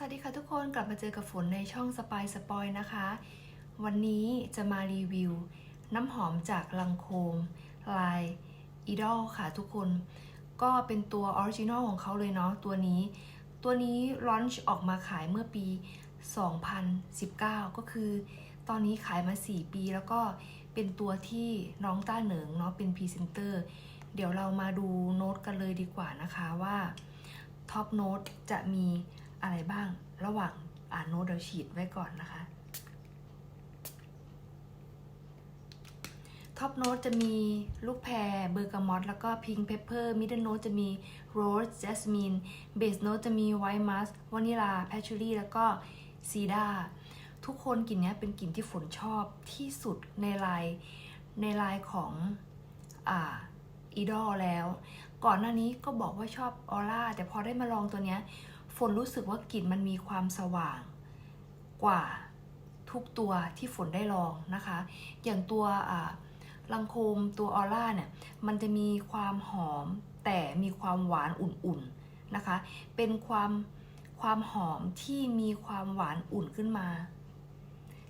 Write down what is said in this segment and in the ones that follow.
สวัสดีค่ะทุกคนกลับมาเจอกับฝนในช่องสปายสปอยนะคะ วันนี้จะมารีวิว น้ำหอมจากลังโคมลายอีดอลค่ะทุกคน ก็เป็นตัวออริจินอลของเขาเลยเนาะตัวนี้ ตัวนี้ลอนช์ออกมาขายเมื่อปี 2019 ก็คือ ตอนนี้ขายมา 4 ปีแล้วก็เป็นตัวที่น้องต้าเหนิงเนาะเป็นพรีเซนเตอร์เดี๋ยวเรามาดูโน้ตกันเลยดีกว่านะคะว่าท็อปโน้ตจะมี อะไรบ้างระหว่างอ่านโน้ตเดี๋ยวฉีดไว้ก่อนนะคะท็อปโน้ตจะมีลูกแพรเบอร์กามอตแล้วก็พิงเพปเปอร์มิดเดิลโน้ตจะมีโรสแจสมินเบสโน้ตจะมีไวท์มัสวานิลาแพชชูรี่แล้วก็ซีดาทุกคนกลิ่นนี้เป็นกลิ่นที่ฝนชอบที่สุดในลายในลายของอ่าอีดอลแล้ว ก่อนหน้านี้ก็บอกว่าชอบออร่าแต่พอได้มาลองตัวเนี้ย ฝนรู้สึกว่ากลิ่นมันมีความสว่างกว่าทุกตัวที่ฝนได้ลองนะคะ อย่างตัวลังโคมตัวออร่าเนี่ย มันจะมีความหอมแต่มีความหวานอุ่นๆนะคะ เป็นความความหอมที่มีความหวานอุ่นขึ้นมา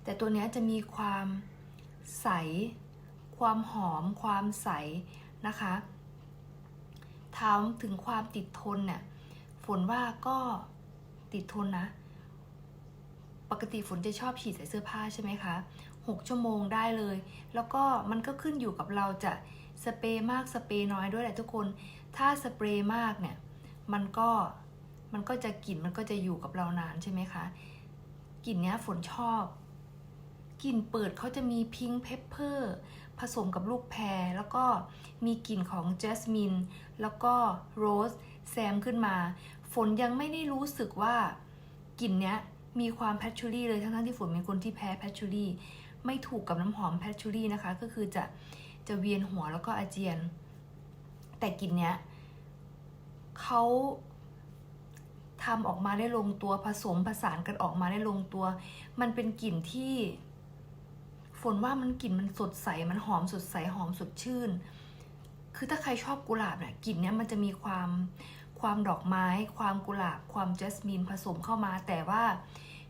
แต่ตัวเนี้ยจะมีความใส ความหอม ความใสนะคะ ถามถึงความติดทนเนี่ย นว่าก็ติดทนนะ ปกติฝนจะชอบฉีดใส่เสื้อผ้าใช่ไหมคะ 6 ชั่วโมงได้เลย แล้วก็มันก็ขึ้นอยู่กับเราจะสเปรย์มากสเปรย์น้อยด้วยแหละทุกคน ถ้าสเปรย์มากเนี่ย มันก็มันก็จะกลิ่นมันก็จะอยู่กับเรานานใช่ไหมคะ กลิ่นเนี้ยฝนชอบ กลิ่นเปิดเขาจะมีพิงเพปเปอร์ผสมกับลูกแพร แล้วก็มีกลิ่นของแจสมิน แล้วก็โรสแซมขึ้นมา ฝนยังไม่ได้รู้สึกว่ากลิ่นเนี้ยมีความแพชชูรี่เลยทั้งๆที่ฝนเป็นคนที่แพ้แพชชูรี่ไม่ถูกกับน้ำหอมแพชชูรี่นะคะ ก็คือจะจะเวียนหัวแล้วก็อาเจียน แต่กลิ่นเนี้ยเขาทำออกมาได้ลงตัวผสมผสานกันออกมาได้ลงตัว มันเป็นกลิ่นที่ ฝนว่ามันกลิ่นมันสดใส มันหอมสดใสหอมสดชื่น คือถ้าใครชอบกุหลาบเนี่ยกลิ่นเนี้ยมันจะมีความ ความดอกไม้ ความกุหลาบ ความแจสมินผสมเข้ามา แต่ว่า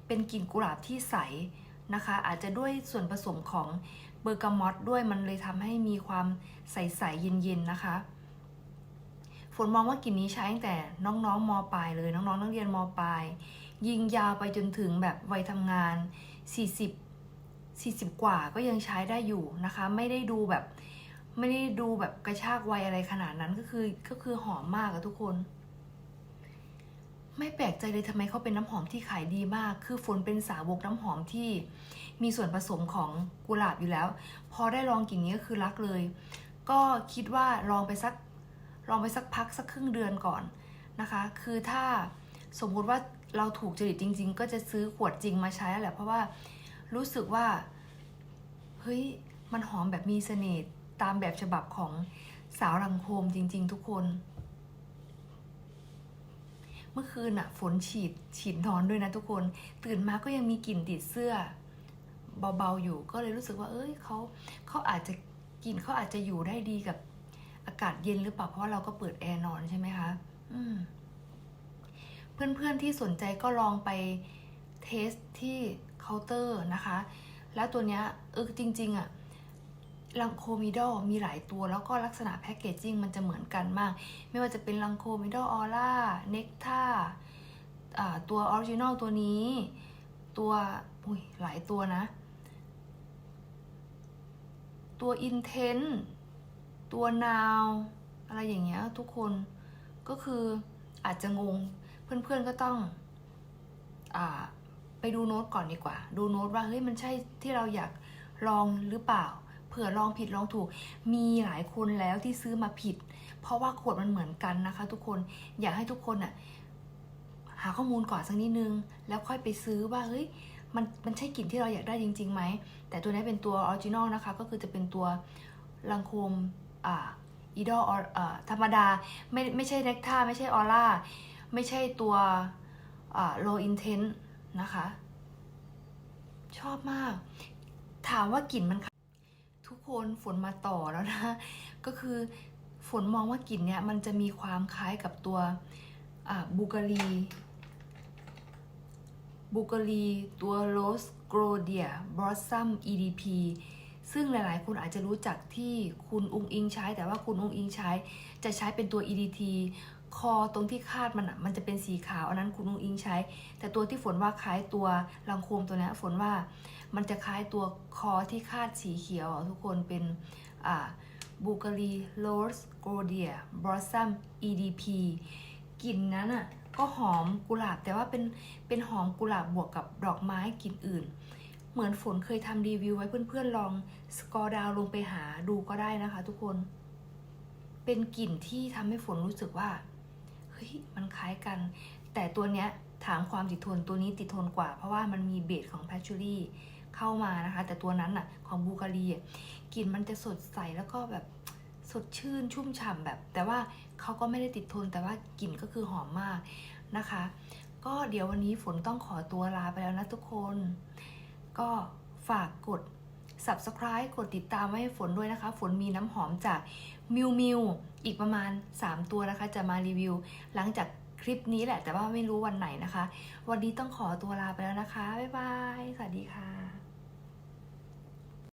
เป็นกลิ่นกุหลาบที่ใสนะคะ อาจจะด้วยส่วนผสมของเบอร์กามอตด้วยมันเลยทำให้มีความใสๆเย็นๆนะคะฝนมองว่ากลิ่นนี้ใช้ตั้งแต่น้องๆมปลายเลยน้องๆนักเรียนมปลาย ยิงยาวไปจนถึงแบบวัยทำงาน 40 40 กว่าก็ยังใช้ได้อยู่นะคะ ไม่ได้ดูแบบไม่ได้ดูแบบกระชากวัยอะไรขนาดนั้นก็คือก็คือหอมมากอะทุกคน ไม่แปลกใจเลยทำไมเขาเป็นน้ำหอมที่ขายดีมาก คือฝนเป็นสาวกน้ำหอมที่มีส่วนผสมของกุหลาบอยู่แล้ว พอได้ลองกลิ่นนี้ก็คือรักเลย ก็คิดว่าลองไปสักลองไปสักพักสักครึ่งเดือนก่อนนะคะ คือถ้าสมมุติว่าเราถูกจริตจริง ๆ ก็จะซื้อขวดจริงมาใช้แหละเพราะว่ารู้สึกว่าเฮ้ยมันหอมแบบมีเสน่ห์ตามแบบฉบับของสาวรังโคมจริง ๆ ทุกคน เมื่อคืนอะฝนฉีดฉีดนอนด้วยนะทุกคน ตื่นมาก็ยังมีกลิ่นติดเสื้อ เบาๆอยู่ก็เลยรู้สึกว่า เอ้ยเขาเขาอาจจะกลิ่นเขาอาจจะอยู่ได้ดีกับอากาศเย็นหรือเปล่าเพราะว่าเราก็เปิดแอร์นอนใช่ไหมคะอืมเพื่อนๆที่สนใจก็ลองไปเทสที่เคาน์เตอร์นะคะ แล้วตัวเนี้ยเออจริงๆอะ ลังโคมิดอลมีหลายตัวแล้วก็ลักษณะแพคเกจจิ้งมันจะเหมือนกันมาก ไม่ว่าจะเป็นลังโคมิดอลออร่าเน็กท่าตัวออริจินอลตัวนี้ ตัวอุ้ยหลายตัวนะ ตัวอินเทนตัวนาวอะไรอย่างเงี้ยทุกคนก็คืออาจจะงงเพื่อนๆก็ต้องอไปดูโน้ตก่อนดีกว่า ดูโน้ตว่าเฮ้ยมันใช่ที่เราอยากลองหรือเปล่า เผื่อลองผิดลองถูก มีหลายคนแล้วที่ซื้อมาผิด เพราะว่าขวดมันเหมือนกันนะคะ ทุกคนอยากให้ทุกคนอะหาข้อมูลก่อนสักนิดนึง แล้วค่อยไปซื้อว่าเฮ้ยมันมันใช่กลิ่นที่เราอยากได้จริงๆไหม แต่ตัวนี้เป็นตัวออริจินอลนะคะ ก็คือจะเป็นตัวลังโคมอ่าอีดอลอ่าธรรมดา ไม่ไม่ใช่เน็กท่าไม่ใช่ออร่า ไม่ใช่ตัวอ่าโลอินเทนนะคะ ชอบมาก ถามว่ากลิ่นมัน คนฝนมาต่อแล้วนะ ก็คือฝนมองว่ากลิ่นเนี้ยมันจะมีความคล้ายกับตัวบูการีบูกอรีตัวโรสโกรเดียบลอสซัม EDP ซึ่งหลายๆ คนอาจจะรู้จักที่คุณอุงอิงใช้ แต่ว่าคุณอุงอิงใช้จะใช้เป็นตัว EDT คอตรงที่คาดมันอะมันจะเป็นสีขาวอันนั้นคุณอุงอิงใช้ แต่ตัวที่ฝนว่าคล้ายตัวลังโคมตัวนี้ฝนว่ามันจะคล้ายตัวคอที่คาดสีเขียว ทุกคนเป็นอ่าบูกอรีโรสโกรเดียบลอสซัม EDP กลิ่นนั้นอะก็หอมกุหลาบแต่ว่าเป็นเป็นหอมกุหลาบบวกกับดอกไม้กลิ่นอื่น เหมือนฝนเคยทำรีวิวไว้เพื่อนๆลองสกอร์ดาวลงไปหาดูก็ได้นะคะ ทุกคน เป็นกลิ่นที่ทำให้ฝนรู้สึกว่า ฮ้ยมันคล้ายกัน แต่ตัวเนี้ยถามความติดทนตัวนี้ติดทนกว่า เพราะว่ามันมีเบสของแพชชูรี่เข้ามานะคะ แต่ตัวนั้นน่ะของบูการีกลิ่นมันจะสดใสแล้วก็แบบสดชื่นชุ่มฉ่ำแบบ แต่ว่าเขาก็ไม่ได้ติดทนแต่ว่ากลิ่นก็คือหอมมากนะคะ ก็เดี๋ยววันนี้ฝนต้องขอตัวลาไปแล้วนะทุกคน ก็ฝากกด subscribe กดติดตามไว้ให้ฝนด้วยนะคะ ฝนมีน้ำหอมจากมิวมิวอีกประมาณ 3 ตัวนะคะ จะมารีวิว หลังจากคลิปนี้แหละแต่ว่าไม่รู้วันไหนนะคะ วันนี้ต้องขอตัวลาไปแล้วนะคะ บ๊ายบาย สวัสดีค่ะ